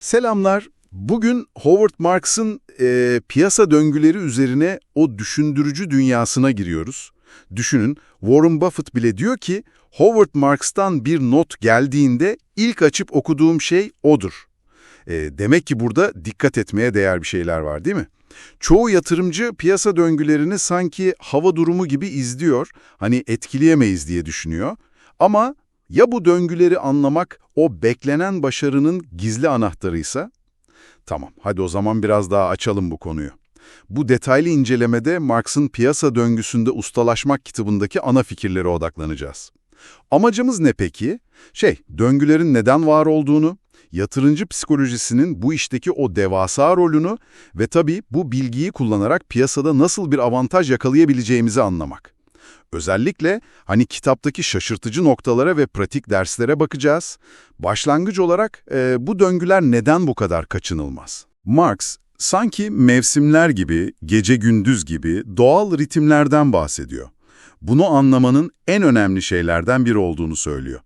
Selamlar. Bugün Howard Marks'ın e, piyasa döngüleri üzerine o düşündürücü dünyasına giriyoruz. Düşünün, Warren Buffett bile diyor ki, Howard Marks'tan bir not geldiğinde ilk açıp okuduğum şey odur. E, demek ki burada dikkat etmeye değer bir şeyler var değil mi? Çoğu yatırımcı piyasa döngülerini sanki hava durumu gibi izliyor, hani etkileyemeyiz diye düşünüyor. Ama ya bu döngüleri anlamak o beklenen başarının gizli anahtarıysa? Tamam, hadi o zaman biraz daha açalım bu konuyu. Bu detaylı incelemede Marx'ın Piyasa Döngüsünde Ustalaşmak kitabındaki ana fikirlere odaklanacağız. Amacımız ne peki? Şey, döngülerin neden var olduğunu, yatırımcı psikolojisinin bu işteki o devasa rolünü ve tabii bu bilgiyi kullanarak piyasada nasıl bir avantaj yakalayabileceğimizi anlamak. Özellikle hani kitaptaki şaşırtıcı noktalara ve pratik derslere bakacağız. Başlangıç olarak e, bu döngüler neden bu kadar kaçınılmaz? Marx sanki mevsimler gibi, gece gündüz gibi doğal ritimlerden bahsediyor. Bunu anlamanın en önemli şeylerden biri olduğunu söylüyor.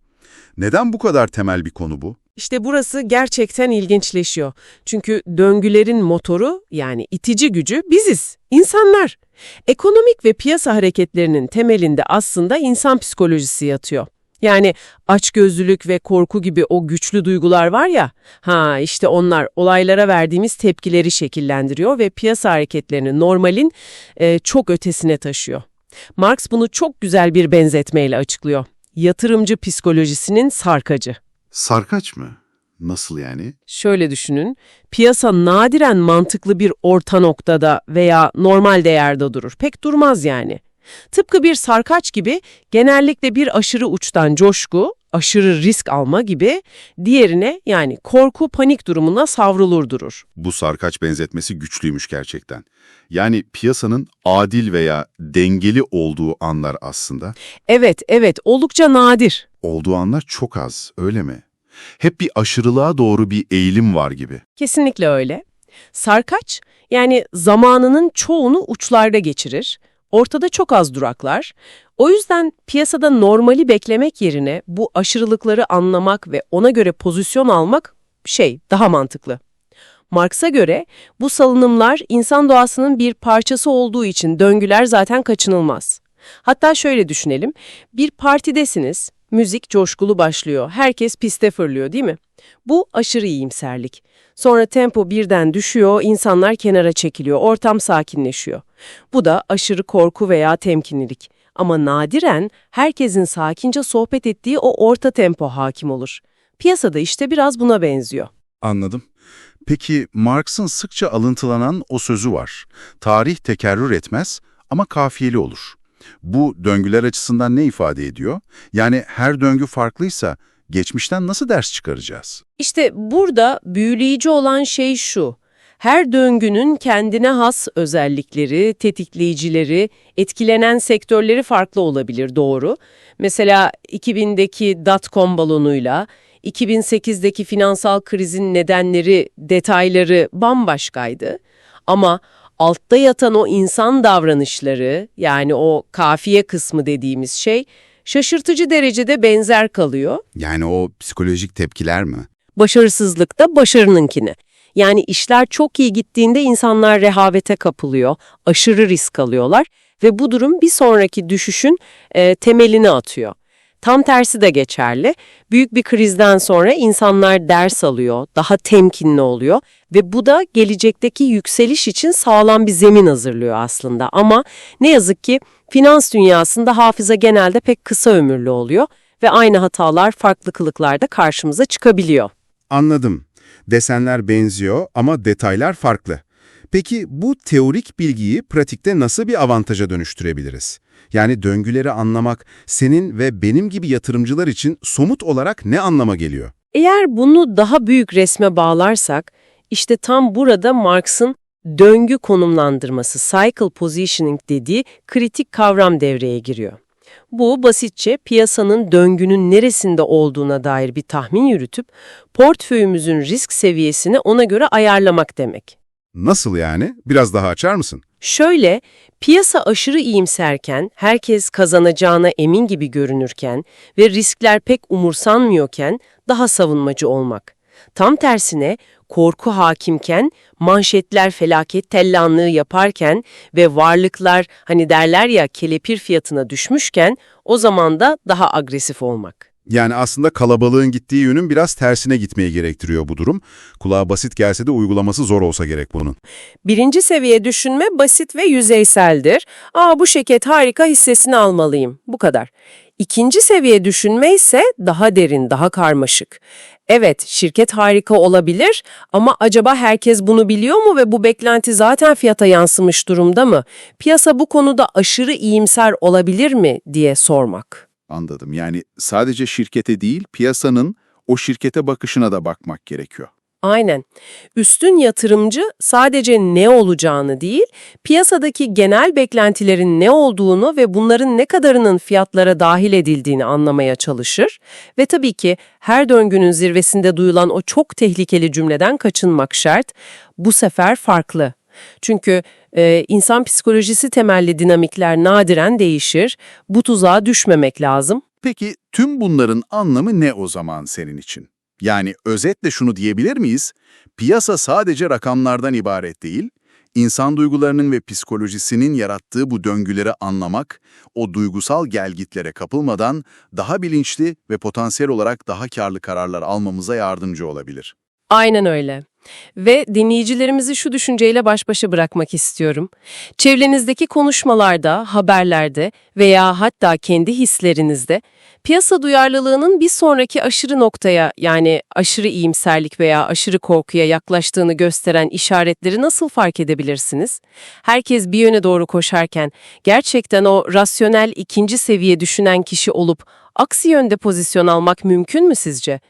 Neden bu kadar temel bir konu bu? İşte burası gerçekten ilginçleşiyor. Çünkü döngülerin motoru yani itici gücü biziz, insanlar. Ekonomik ve piyasa hareketlerinin temelinde aslında insan psikolojisi yatıyor. Yani açgözlülük ve korku gibi o güçlü duygular var ya, ha işte onlar olaylara verdiğimiz tepkileri şekillendiriyor ve piyasa hareketlerini normalin e, çok ötesine taşıyor. Marx bunu çok güzel bir benzetmeyle açıklıyor. Yatırımcı psikolojisinin sarkacı. Sarkaç mı? Nasıl yani? Şöyle düşünün, piyasa nadiren mantıklı bir orta noktada veya normal değerde durur. Pek durmaz yani. Tıpkı bir sarkaç gibi genellikle bir aşırı uçtan coşku, aşırı risk alma gibi diğerine yani korku panik durumuna savrulur durur. Bu sarkaç benzetmesi güçlüymüş gerçekten. Yani piyasanın adil veya dengeli olduğu anlar aslında. Evet, evet oldukça nadir. Olduğu anlar çok az, öyle mi? Hep bir aşırılığa doğru bir eğilim var gibi. Kesinlikle öyle. Sarkaç yani zamanının çoğunu uçlarda geçirir. Ortada çok az duraklar. O yüzden piyasada normali beklemek yerine bu aşırılıkları anlamak ve ona göre pozisyon almak şey daha mantıklı. Marx'a göre bu salınımlar insan doğasının bir parçası olduğu için döngüler zaten kaçınılmaz. Hatta şöyle düşünelim, bir partidesiniz, müzik coşkulu başlıyor, herkes piste fırlıyor değil mi? Bu aşırı iyimserlik. Sonra tempo birden düşüyor, insanlar kenara çekiliyor, ortam sakinleşiyor. Bu da aşırı korku veya temkinlilik. Ama nadiren herkesin sakince sohbet ettiği o orta tempo hakim olur. Piyasada işte biraz buna benziyor. Anladım. Peki Marx'ın sıkça alıntılanan o sözü var. Tarih tekerrür etmez ama kafiyeli olur. Bu döngüler açısından ne ifade ediyor? Yani her döngü farklıysa geçmişten nasıl ders çıkaracağız? İşte burada büyüleyici olan şey şu. Her döngünün kendine has özellikleri, tetikleyicileri, etkilenen sektörleri farklı olabilir doğru. Mesela 2000'deki dot-com balonuyla 2008'deki finansal krizin nedenleri, detayları bambaşkaydı. Ama altta yatan o insan davranışları yani o kafiye kısmı dediğimiz şey şaşırtıcı derecede benzer kalıyor. Yani o psikolojik tepkiler mi? Başarısızlık da başarınınkine. Yani işler çok iyi gittiğinde insanlar rehavete kapılıyor, aşırı risk alıyorlar ve bu durum bir sonraki düşüşün e, temelini atıyor. Tam tersi de geçerli. Büyük bir krizden sonra insanlar ders alıyor, daha temkinli oluyor ve bu da gelecekteki yükseliş için sağlam bir zemin hazırlıyor aslında. Ama ne yazık ki finans dünyasında hafıza genelde pek kısa ömürlü oluyor ve aynı hatalar farklı kılıklarda karşımıza çıkabiliyor. Anladım. Desenler benziyor ama detaylar farklı. Peki bu teorik bilgiyi pratikte nasıl bir avantaja dönüştürebiliriz? Yani döngüleri anlamak senin ve benim gibi yatırımcılar için somut olarak ne anlama geliyor? Eğer bunu daha büyük resme bağlarsak, işte tam burada Marx'ın döngü konumlandırması, cycle positioning dediği kritik kavram devreye giriyor. Bu basitçe piyasanın döngünün neresinde olduğuna dair bir tahmin yürütüp portföyümüzün risk seviyesini ona göre ayarlamak demek. Nasıl yani? Biraz daha açar mısın? Şöyle, piyasa aşırı iyimserken, herkes kazanacağına emin gibi görünürken ve riskler pek umursanmıyorken daha savunmacı olmak. Tam tersine korku hakimken, manşetler felaket tellanlığı yaparken ve varlıklar hani derler ya kelepir fiyatına düşmüşken o zaman da daha agresif olmak. Yani aslında kalabalığın gittiği yönün biraz tersine gitmeye gerektiriyor bu durum. Kulağa basit gelse de uygulaması zor olsa gerek bunun. Birinci seviye düşünme basit ve yüzeyseldir. Aa bu şirket harika hissesini almalıyım. Bu kadar. İkinci seviye düşünme ise daha derin, daha karmaşık. Evet, şirket harika olabilir ama acaba herkes bunu biliyor mu ve bu beklenti zaten fiyata yansımış durumda mı? Piyasa bu konuda aşırı iyimser olabilir mi diye sormak. Anladım. Yani sadece şirkete değil, piyasanın o şirkete bakışına da bakmak gerekiyor. Aynen. Üstün yatırımcı sadece ne olacağını değil, piyasadaki genel beklentilerin ne olduğunu ve bunların ne kadarının fiyatlara dahil edildiğini anlamaya çalışır ve tabii ki her döngünün zirvesinde duyulan o çok tehlikeli cümleden kaçınmak şart. Bu sefer farklı. Çünkü e, insan psikolojisi temelli dinamikler nadiren değişir. Bu tuzağa düşmemek lazım. Peki tüm bunların anlamı ne o zaman senin için? Yani özetle şunu diyebilir miyiz? Piyasa sadece rakamlardan ibaret değil, insan duygularının ve psikolojisinin yarattığı bu döngüleri anlamak, o duygusal gelgitlere kapılmadan daha bilinçli ve potansiyel olarak daha karlı kararlar almamıza yardımcı olabilir. Aynen öyle. Ve dinleyicilerimizi şu düşünceyle baş başa bırakmak istiyorum. Çevrenizdeki konuşmalarda, haberlerde veya hatta kendi hislerinizde piyasa duyarlılığının bir sonraki aşırı noktaya yani aşırı iyimserlik veya aşırı korkuya yaklaştığını gösteren işaretleri nasıl fark edebilirsiniz? Herkes bir yöne doğru koşarken gerçekten o rasyonel ikinci seviye düşünen kişi olup aksi yönde pozisyon almak mümkün mü sizce?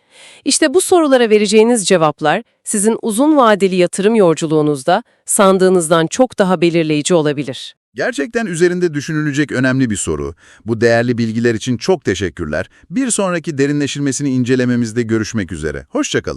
İşte bu sorulara vereceğiniz cevaplar sizin uzun vadeli yatırım yolculuğunuzda sandığınızdan çok daha belirleyici olabilir. Gerçekten üzerinde düşünülecek önemli bir soru. Bu değerli bilgiler için çok teşekkürler. Bir sonraki derinleşilmesini incelememizde görüşmek üzere. Hoşçakalın.